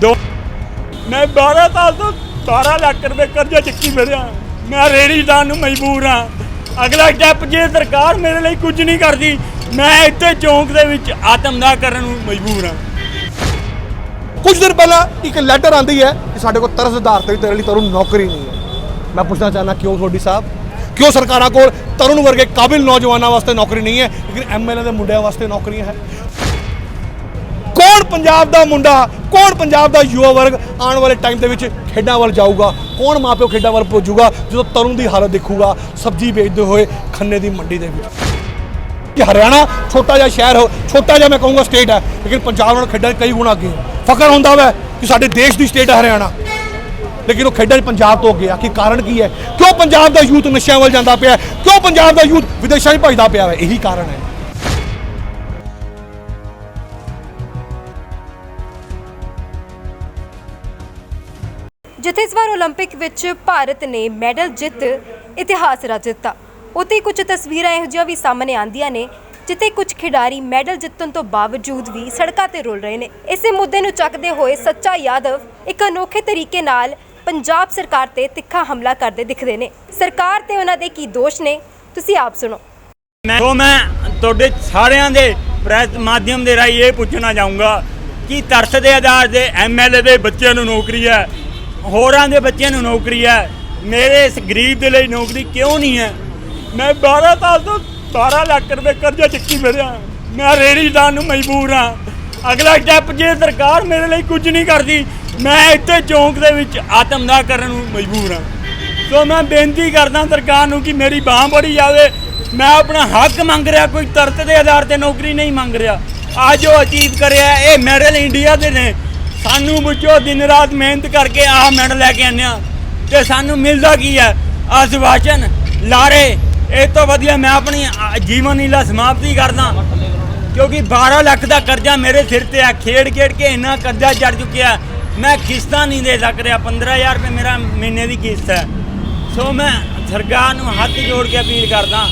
ਦੋ। ਮੈਂ 12 ਸਾਲ ਤੋਂ 12 ਲੱਖ ਰੁਪਏ ਕਰਜ਼ਾ ਚੱਕੀ ਫਿਰਿਆ। ਮੈਂ ਰੇੜੀਦਾਰ ਨੂੰ ਮਜਬੂਰ ਹਾਂ। ਅਗਲਾ ਸਟੈਪ ਜੇ ਸਰਕਾਰ ਮੇਰੇ ਲਈ ਕੁਝ ਨਹੀਂ ਕਰਦੀ, ਮੈਂ ਇੱਥੇ ਚੌਂਕ ਦੇ ਵਿੱਚ ਆਤਮਦਾਹ ਕਰਨ ਨੂੰ ਮਜਬੂਰ ਹਾਂ। ਕੁਝ ਦਿਨ ਪਹਿਲਾਂ ਇੱਕ ਲੈਟਰ ਆਂਦੀ ਹੈ ਕਿ ਸਾਡੇ ਕੋਲ ਤਰਸ ਆਧਾਰ ਤੇ ਤੇਰੇ ਲਈ ਤੈਨੂੰ ਨੌਕਰੀ ਨਹੀਂ ਹੈ। ਮੈਂ ਪੁੱਛਣਾ ਚਾਹਨਾ ਕਿਉਂ ਤੁਹਾਡੀ ਸਾਹਿਬ? ਕਿਉਂ ਸਰਕਾਰਾਂ ਕੋਲ ਤਰੁਣ ਵਰਗੇ ਕਾਬਿਲ ਨੌਜਵਾਨਾਂ ਵਾਸਤੇ ਨੌਕਰੀ ਨਹੀਂ ਹੈ, ਲੇਕਿਨ ਐਮਐਲਏ ਦੇ ਮੁੰਡਿਆਂ ਵਾਸਤੇ ਨੌਕਰੀਆਂ ਹੈ? ਪੰਜਾਬ ਦਾ ਮੁੰਡਾ, ਕੌਣ ਪੰਜਾਬ ਦਾ ਯੁਵਾ ਵਰਗ ਆਉਣ ਵਾਲੇ ਟਾਈਮ ਦੇ ਵਿੱਚ ਖੇਡਾਂ ਵੱਲ ਜਾਊਗਾ? ਕੌਣ ਮਾਪਿਓ ਖੇਡਾਂ ਵੱਲ ਪੁੱਜੂਗਾ, ਜਦੋਂ ਤਰੁਣ ਦੀ ਹਾਲਤ ਦੇਖੂਗਾ? ਸਬਜ਼ੀ ਵੇਚਦੇ ਹੋਏ ਖੰਨੇ ਦੀ ਮੰਡੀ ਦੇ ਵਿੱਚ। ਕਿ ਹਰਿਆਣਾ ਛੋਟਾ ਜਿਹਾ ਸ਼ਹਿਰ ਹੋ, ਛੋਟਾ ਜਿਹਾ ਮੈਂ ਕਹੂੰਗਾ ਸਟੇਟ ਹੈ, ਲੇਕਿਨ ਪੰਜਾਬ ਨਾਲ ਖੇਡਾਂ 'ਚ ਕਈ ਗੁਣਾ ਅੱਗੇ ਹੈ ਫਖਰ ਹੁੰਦਾ ਵੈ ਕਿ ਸਾਡੇ ਦੇਸ਼ ਦੀ ਸਟੇਟ ਹੈ ਹਰਿਆਣਾ। ਲੇਕਿਨ ਉਹ ਖੇਡਾਂ 'ਚ ਪੰਜਾਬ ਤੋਂ ਅੱਗੇ ਆ, ਕਿ ਕਾਰਨ ਕੀ ਹੈ? ਕਿਉਂ ਪੰਜਾਬ ਦਾ ਯੂਥ ਨਸ਼ਿਆਂ ਵੱਲ ਜਾਂਦਾ ਪਿਆ? ਕਿਉਂ ਪੰਜਾਬ ਦਾ ਯੂਥ ਵਿਦੇਸ਼ਾਂ 'ਚ ਭਜਦਾ ਪਿਆ ਹੈ ਇਹੀ ਕਾਰਨ ਹੈ। ਜਿੱਥੇ ਇਸ ਵਾਰ 올림픽 ਵਿੱਚ ਭਾਰਤ ਨੇ ਮੈਡਲ ਜਿੱਤ ਇਤਿਹਾਸ ਰਚ ਦਿੱਤਾ ਉੱਥੇ ਕੁਝ ਤਸਵੀਰਾਂ ਇਹੋ ਜਿਹੀਆਂ ਵੀ ਸਾਹਮਣੇ ਆਂਦੀਆਂ ਨੇ ਜਿੱਥੇ ਕੁਝ ਖਿਡਾਰੀ ਮੈਡਲ ਜਿੱਤਣ ਤੋਂ ਬਾਵਜੂਦ ਵੀ ਸੜਕਾਂ ਤੇ ਰੁਲ ਰਹੇ ਨੇ ਇਸੇ ਮੁੱਦੇ ਨੂੰ ਚੱਕਦੇ ਹੋਏ ਸੱਚਾ ਯਾਦਵ ਇੱਕ ਅਨੋਖੇ ਤਰੀਕੇ ਨਾਲ ਪੰਜਾਬ ਸਰਕਾਰ ਤੇ ਤਿੱਖਾ ਹਮਲਾ ਕਰਦੇ ਦਿਖਦੇ ਨੇ ਸਰਕਾਰ ਤੇ ਉਹਨਾਂ ਦੇ ਕੀ ਦੋਸ਼ ਨੇ ਤੁਸੀਂ ਆਪ ਸੁਣੋ ਮੈਂ ਸੋ ਮੈਂ ਤੁਹਾਡੇ ਸਾਰਿਆਂ ਦੇ ਪ੍ਰੈਸ ਮਾਧਿਅਮ ਦੇ ਰਾਹੀਂ ਇਹ ਪੁੱਛਣਾ ਚਾਹੂੰਗਾ ਕਿ ਤਰਸ ਦੇ ਆਧਾਰ ਦੇ ਐਮਐਲਏ ਦੇ ਬੱਚਿਆਂ ਨੂੰ ਨੌਕਰੀ ਹੈ ਹੋਰਾਂ ਦੇ ਬੱਚਿਆਂ ਨੂੰ ਨੌਕਰੀ ਹੈ। ਮੇਰੇ ਇਸ ਗਰੀਬ ਦੇ ਲਈ ਨੌਕਰੀ ਕਿਉਂ ਨਹੀਂ ਹੈ? ਮੈਂ 12 ਸਾਲ ਤੋਂ 12 ਲੱਖ ਰੁਪਏ ਕਰਜ਼ਾ ਚੱਕੀ ਫਿਰਿਆ। ਮੈਂ ਰੇੜੀਦਾਰ ਨੂੰ ਮਜਬੂਰ ਹਾਂ। ਅਗਲਾ ਸਟੈਪ ਜੇ ਸਰਕਾਰ ਮੇਰੇ ਲਈ ਕੁਝ ਨਹੀਂ ਕਰਦੀ, ਮੈਂ ਇੱਥੇ ਚੌਂਕ ਦੇ ਵਿੱਚ ਆਤਮਦਾਹ ਕਰਨ ਨੂੰ ਮਜਬੂਰ ਹਾਂ। ਸੋ ਮੈਂ ਬੇਨਤੀ ਕਰਦਾ ਸਰਕਾਰ ਨੂੰ ਕਿ ਮੇਰੀ ਬਾਹ ਬੜੀ ਜਾਵੇ। ਮੈਂ ਆਪਣਾ ਹੱਕ ਮੰਗ ਰਿਹਾ, ਕੋਈ ਤਰਤ ਦੇ ਆਧਾਰ ਤੇ ਨੌਕਰੀ ਨਹੀਂ ਮੰਗ ਰਿਹਾ। ਅੱਜ ਉਹ ਅਚੀਵ ਕਰਿਆ, ਇਹ ਮੈਡਲ ਇੰਡੀਆ ਦੇ ਨੇ। ਸਾਨੂੰ ਮੁੱਝੋ ਦਿਨ ਰਾਤ ਮਿਹਨਤ ਕਰਕੇ ਆਹ ਮੈਡਲ ਲੈ ਕੇ ਆਉਂਦੇ ਹਾਂ। ਤੇ ਸਾਨੂੰ ਮਿਲਦਾ ਕੀ ਹੈ? ਆ ਲਾਰੇ। ਇਹ ਤੋਂ ਵਧੀਆ ਮੈਂ ਆਪਣੀ ਜੀਵਨ ਲੀਲਾ ਸਮਾਪਤੀ ਕਰਦਾ। ਕਿਉਂਕਿ 12 ਲੱਖ ਦਾ ਕਰਜ਼ਾ ਮੇਰੇ ਸਿਰ ਤੇ ਆ। ਖੇਡ ਖੇਡ ਕੇ ਇੰਨਾ ਕਰਜ਼ਾ ਚੜ ਚੁੱਕਿਆ। ਮੈਂ ਕਿਸ਼ਤਾਂ ਨਹੀਂ ਦੇ ਸਕ ਰਿਹਾ। 15000 ਰੁਪਏ ਮੇਰਾ ਮਹੀਨੇ ਦੀ ਕਿਸ਼ਤ ਹੈ। ਸੋ ਮੈਂ ਸਰਕਾਰ ਨੂੰ ਹੱਥ ਜੋੜ ਕੇ ਅਪੀਲ ਕਰਦਾ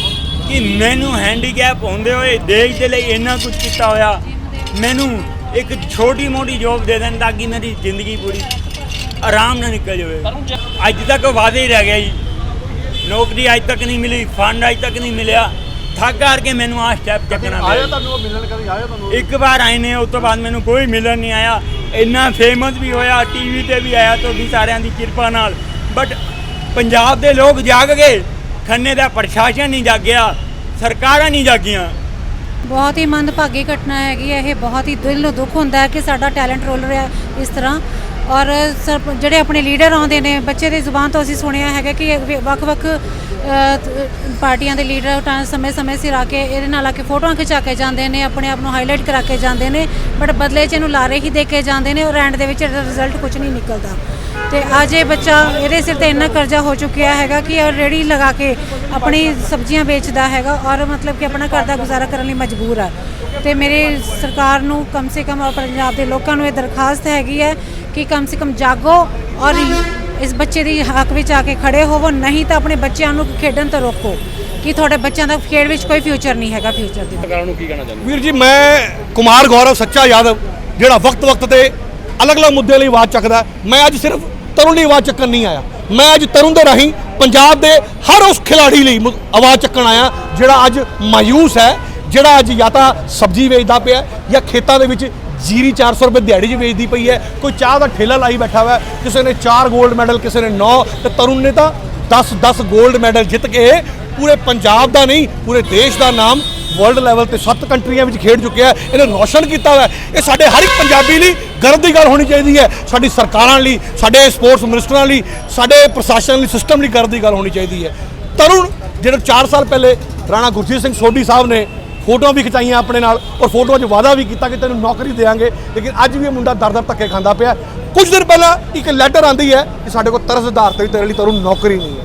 ਕਿ ਮੈਨੂੰ ਹੈਂਡੀਕੈਪ ਹੁੰਦੇ ਹੋਏ ਦੇਸ਼ ਦੇ ਲਈ ਇੰਨਾ ਕੁਝ ਕੀਤਾ ਹੋਇਆ। ਮੈਨੂੰ ਇੱਕ ਛੋਟੀ ਮੋਟੀ ਜੋਬ ਦੇ ਦੇਣ ਤਾਂ ਕਿ ਮੇਰੀ ਜ਼ਿੰਦਗੀ ਪੂਰੀ ਆਰਾਮ ਨਾਲ ਨਿਕਲ ਜਾਵੇ। ਅੱਜ ਤੱਕ ਵਾਅਦੇ ਹੀ ਰਹਿ ਗਿਆ ਜੀ। ਨੌਕਰੀ ਅੱਜ ਤੱਕ ਨਹੀਂ ਮਿਲੀ ਫੰਡ ਅੱਜ ਤੱਕ ਨਹੀਂ ਮਿਲਿਆ। ਥੱਕ ਹਾਰ ਕੇ ਮੈਨੂੰ ਆ ਸਟੈਪ ਚੱਕਣਾ ਪਿਆ। ਤੁਹਾਨੂੰ ਉਹ ਮਿਲਣ ਕਦੀ ਆਇਆ ਤੁਹਾਨੂੰ ਇੱਕ ਵਾਰ ਆਏ ਨੇ ਉਸ ਤੋਂ ਬਾਅਦ ਮੈਨੂੰ ਕੋਈ ਮਿਲਣ ਨਹੀਂ ਆਇਆ। ਇੰਨਾ ਫੇਮਸ ਵੀ ਹੋਇਆ ਟੀਵੀ ਤੇ ਵੀ ਆਇਆ ਤੁਹਾਡੀ ਸਾਰਿਆਂ ਦੀ ਕਿਰਪਾ ਨਾਲ। ਬਟ ਪੰਜਾਬ ਦੇ ਲੋਕ ਜਾਗ ਗਏ। ਖੰਨੇ ਦਾ ਪ੍ਰਸ਼ਾਸਨ ਨਹੀਂ ਜਾਗਿਆ ਸਰਕਾਰਾਂ ਨਹੀਂ ਜਾਗੀਆਂ। ਬਹੁਤ ਹੀ ਮੰਦਭਾਗੀ ਘਟਨਾ ਹੈਗੀ ਹੈ, ਇਹ ਬਹੁਤ ਹੀ ਦਿਲ ਨੂੰ ਦੁੱਖ ਹੁੰਦਾ ਹੈ ਕਿ ਸਾਡਾ ਟੈਲੈਂਟ ਰੋਲ ਰਿਹਾ ਇਸ ਤਰ੍ਹਾਂ। ਔਰ ਸਰ- ਜਿਹੜੇ ਆਪਣੇ ਲੀਡਰ ਆਉਂਦੇ ਨੇ, ਬੱਚੇ ਦੀ ਜ਼ੁਬਾਨ ਤੋਂ ਅਸੀਂ ਸੁਣਿਆ ਹੈਗਾ ਕਿ ਵੱਖ-ਵੱਖ ਪਾਰਟੀਆਂ ਦੇ ਲੀਡਰ ਤਾਂ ਸਮੇਂ-ਸਮੇਂ ਸਿਰ ਆ ਕੇ ਇਹਦੇ ਨਾਲ ਆ ਕੇ ਫੋਟੋਆਂ ਖਿਚਾ ਕੇ ਜਾਂਦੇ ਨੇ, ਆਪਣੇ ਆਪ ਨੂੰ ਹਾਈਲਾਈਟ ਕਰਾ ਕੇ ਜਾਂਦੇ ਨੇ ਬਟ ਬਦਲੇ 'ਚ ਇਹਨੂੰ ਲਾਰੇ ਹੀ ਦੇ ਕੇ ਜਾਂਦੇ ਨੇ ਔਰ ਐਂਡ ਦੇ ਵਿੱਚ ਰਿਜ਼ਲਟ ਕੁਝ ਨਹੀਂ ਨਿਕਲਦਾ। ਤੇ ਅੱਜ ਇਹ ਬੱਚਾ ਇਹਦੇ ਸਿਰ ਤੇ ਇੰਨਾ ਕਰਜ਼ਾ ਹੋ ਚੁੱਕਿਆ ਹੈਗਾ ਕਿ ਉਹ ਰੇੜੀ ਲਗਾ ਕੇ ਆਪਣੀ ਸਬਜ਼ੀਆਂ ਵੇਚਦਾ ਹੈਗਾ ਔਰ ਮਤਲਬ ਕਿ ਆਪਣਾ ਘਰ ਦਾ ਗੁਜ਼ਾਰਾ ਕਰਨ ਲਈ ਮਜਬੂਰ ਹੈ ਤੇ ਮੇਰੇ ਸਰਕਾਰ ਨੂੰ ਕਮ ਸੇ ਕਮ ਔਰ ਪੰਜਾਬ ਦੇ ਲੋਕਾਂ ਨੂੰ ਇਹ ਦਰਖਾਸਤ ਹੈਗੀ ਹੈ ਕਿ ਕਮ ਸੇ ਕਮ ਜਾਗੋ ਔਰ ਇਸ ਬੱਚੇ ਦੀ ਹੱਕ ਵਿੱਚ ਆ ਕੇ ਖੜੇ ਹੋਵੋ ਨਹੀਂ ਤਾਂ ਆਪਣੇ ਬੱਚਿਆਂ ਨੂੰ ਖੇਡਣ ਤੋਂ ਰੋਕੋ ਕਿ ਤੁਹਾਡੇ ਬੱਚਿਆਂ ਦਾ ਖੇਡ ਵਿੱਚ ਕੋਈ ਫਿਊਚਰ ਨਹੀਂ ਹੈਗਾ ਫਿਊਚਰ ਦੇ ਵੀਰ ਜੀ ਮੈਂ ਕੁਮਾਰ ਗੌਰਵ ਸੱਚਾ ਯਾਦਵ ਜਿਹੜਾ ਵਕਤ-ਵਕਤ ਤੇ ਅਲੱਗ-ਅਲੱਗ ਮੁੱਦੇ ਲਈ ਆਵਾਜ਼ ਚੱਕਦਾ ਮੈਂ ਅੱਜ ਸਿਰਫ ਤਰੁਣ ਲਈ ਆਵਾਜ਼ ਚੱਕਣ ਨਹੀਂ ਆਇਆ। ਮੈਂ ਅੱਜ ਤਰੁਣ ਦੇ ਰਾਹੀਂ ਪੰਜਾਬ ਦੇ ਹਰ ਉਸ ਖਿਲਾੜੀ ਲਈ ਮੁ- ਆਵਾਜ਼ ਚੱਕਣ ਆਇਆ, ਜਿਹੜਾ ਅੱਜ ਮਾਯੂਸ ਹੈ, ਜਿਹੜਾ ਅੱਜ ਜਾਂ ਤਾਂ ਸਬਜ਼ੀ ਵੇਚਦਾ ਪਿਆ ਜਾਂ ਖੇਤਾਂ ਦੇ ਵਿੱਚ ਜੀਰੀ 400 ਰੁਪਏ ਦਿਹਾੜੀ 'ਚ ਵੇਚਦੀ ਪਈ ਹੈ। ਕੋਈ ਚਾਹ ਦਾ ਠੇਲਾ ਲਾਈ ਬੈਠਾ ਹੋਇਆ, ਕਿਸੇ ਨੇ 4 골ਡ ਮੈਡਲ ਕਿਸੇ ਨੇ 9 ਤੇ ਤਰੁਣ ਨੇ ਤਾਂ 10 10 골ਡ ਮੈਡਲ ਜਿੱਤ ਕੇ ਪੂਰੇ ਪੰਜਾਬ ਦਾ ਨਹੀਂ, ਪੂਰੇ ਦੇਸ਼ ਦਾ ਨਾਮ ਵਰਲਡ ਲੈਵਲ ਤੇ ਸੱਤ ਕੰਟਰੀਆਂ ਵਿੱਚ ਖੇਡ ਚੁੱਕਿਆ ਇਹਨੇ ਰੋਸ਼ਨ ਕੀਤਾ ਹੋਇਆ ਇਹ ਸਾਡੇ ਹਰ ਇੱਕ ਪੰਜਾਬੀ ਲਈ ਗਰਵ ਦੀ ਗੱਲ ਹੋਣੀ ਚਾਹੀਦੀ ਹੈ। ਸਾਡੀ ਸਰਕਾਰਾਂ ਲਈ, ਸਾਡੇ ਸਪੋਰਟਸ ਮਿਨਿਸਟਰਾਂ ਲਈ, ਸਾਡੇ ਪ੍ਰਸ਼ਾਸਨ ਲਈ ਸਿਸਟਮ ਲਈ ਗਰਵ ਦੀ ਗੱਲ ਹੋਣੀ ਚਾਹੀਦੀ ਹੈ। ਤਰੁਣ, ਜਿਹੜੇ 4 ਸਾਲ ਪਹਿਲੇ ਰਾਣਾ ਗੁਰਜੀਤ ਸਿੰਘ ਸੋਢੀ ਸਾਹਿਬ ਨੇ ਫੋਟੋਆਂ ਵੀ ਖਿਚਾਈਆਂ ਆਪਣੇ ਨਾਲ ਔਰ ਫੋਟੋਆਂ 'ਚ ਵਾਅਦਾ ਵੀ ਕੀਤਾ ਕਿ ਤੈਨੂੰ ਨੌਕਰੀ ਦੇਵਾਂਗੇ, ਲੇਕਿਨ ਅੱਜ ਵੀ ਇਹ ਮੁੰਡਾ ਦਰ-ਦਰ ਧੱਕੇ ਖਾਂਦਾ ਪਿਆ ਕੁਝ ਦਿਨ ਪਹਿਲਾਂ ਇੱਕ ਲੈਟਰ ਆਂਦੀ ਹੈ ਕਿ ਸਾਡੇ ਕੋਲ ਤਰਸ ਆਧਾਰ ਤੇ ਤੇਰੇ ਲਈ ਤਰੁਣ ਨੌਕਰੀ ਨਹੀਂ ਹੈ।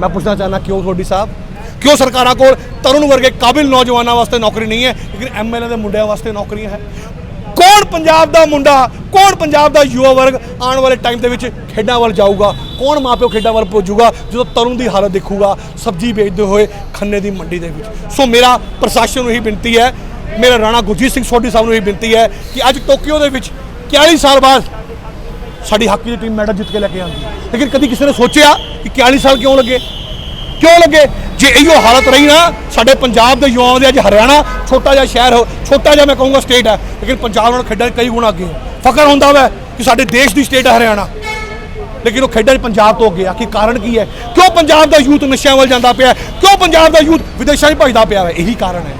ਮੈਂ ਪੁੱਛਣਾ ਚਾਹਨਾ ਕਿਉਂ ਸੋਢੀ ਸਾਹਿਬ? ਕਿਉਂ ਸਰਕਾਰਾਂ ਕੋਲ? ਤਰੁਣ ਵਰਗੇ ਕਾਬਿਲ ਨੌਜਵਾਨਾਂ ਵਾਸਤੇ ਨੌਕਰੀ ਨਹੀਂ ਹੈ, ਲੇਕਿਨ ਐਮਐਲਏ ਦੇ ਮੁੰਡਿਆਂ ਵਾਸਤੇ ਨੌਕਰੀਆਂ ਹੈ। ਕੌਣ ਪੰਜਾਬ ਦਾ ਮੁੰਡਾ, ਕੌਣ ਪੰਜਾਬ ਦਾ ਯੁਵਾ ਵਰਗ ਆਉਣ ਵਾਲੇ ਟਾਈਮ ਦੇ ਵਿੱਚ ਖੇਡਾਂ ਵੱਲ ਜਾਊਗਾ? ਕੌਣ ਮਾਪਿਓ ਖੇਡਾਂ ਵੱਲ ਪੁੱਜੂਗਾ? ਜਦੋਂ ਤਰੁਣ ਦੀ ਹਾਲਤ ਦੇਖੂਗਾ, ਸਬਜ਼ੀ ਵੇਚਦੇ ਹੋਏ ਖੰਨੇ ਦੀ ਮੰਡੀ ਦੇ ਵਿੱਚ। ਸੋ ਮੇਰਾ ਪ੍ਰਸ਼ਾਸਨ ਨੂੰ ਇਹੀ ਬੇਨਤੀ ਹੈ, ਮੇਰਾ ਰਾਣਾ ਗੁਰਜੀਤ ਸਿੰਘ ਸੋਢੀ ਸਾਹਿਬ ਨੂੰ ਇਹੀ ਬੇਨਤੀ ਹੈ ਕਿ ਅੱਜ ਟੋਕੀਓ ਦੇ ਵਿੱਚ 41 ਸਾਲ ਬਾਅਦ ਸਾਡੀ ਹਾਕੀ ਦੀ ਟੀਮ ਮੈਡਲ ਜਿੱਤ ਕੇ ਲੈ ਕੇ ਆਉਂਦੀ ਲੇਕਿਨ ਕਦੀ ਕਿਸੇ ਨੇ ਸੋਚਿਆ ਕਿ 41 ਸਾਲ ਕਿਉਂ ਲੱਗੇ? ਕਿਉਂ ਲੱਗੇ? ਜੇ ਇਹੋ ਹਾਲਤ ਰਹੀ ਨਾ, ਸਾਡੇ ਪੰਜਾਬ ਦੇ ਯੁਵਾਵਾਂ ਦੇ ਅੱਜ ਹਰਿਆਣਾ ਛੋਟਾ ਜਿਹਾ ਸ਼ਹਿਰ ਹੋ, ਛੋਟਾ ਜਿਹਾ ਮੈਂ ਕਹੂੰਗਾ ਸਟੇਟ ਹੈ, ਲੇਕਿਨ ਪੰਜਾਬ ਨਾਲ ਖੇਡਾਂ 'ਚ ਕਈ ਗੁਣਾ ਅੱਗੇ ਫਖਰ ਹੁੰਦਾ ਵਾ ਕਿ ਸਾਡੇ ਦੇਸ਼ ਦੀ ਸਟੇਟ ਹੈ ਹਰਿਆਣਾ। ਲੇਕਿਨ ਉਹ ਖੇਡਾਂ 'ਚ ਪੰਜਾਬ ਤੋਂ ਅੱਗੇ ਆ, ਕੀ ਕਾਰਨ ਕੀ ਹੈ? ਕਿਉਂ ਪੰਜਾਬ ਦਾ ਯੂਥ ਨਸ਼ਿਆਂ ਵੱਲ ਜਾਂਦਾ ਪਿਆ ਕਿਉਂ ਪੰਜਾਬ ਦਾ ਯੂਥ ਵਿਦੇਸ਼ਾਂ 'ਚ ਭਜਦਾ ਪਿਆ ਹੈ ਇਹੀ ਕਾਰਨ ਹੈ।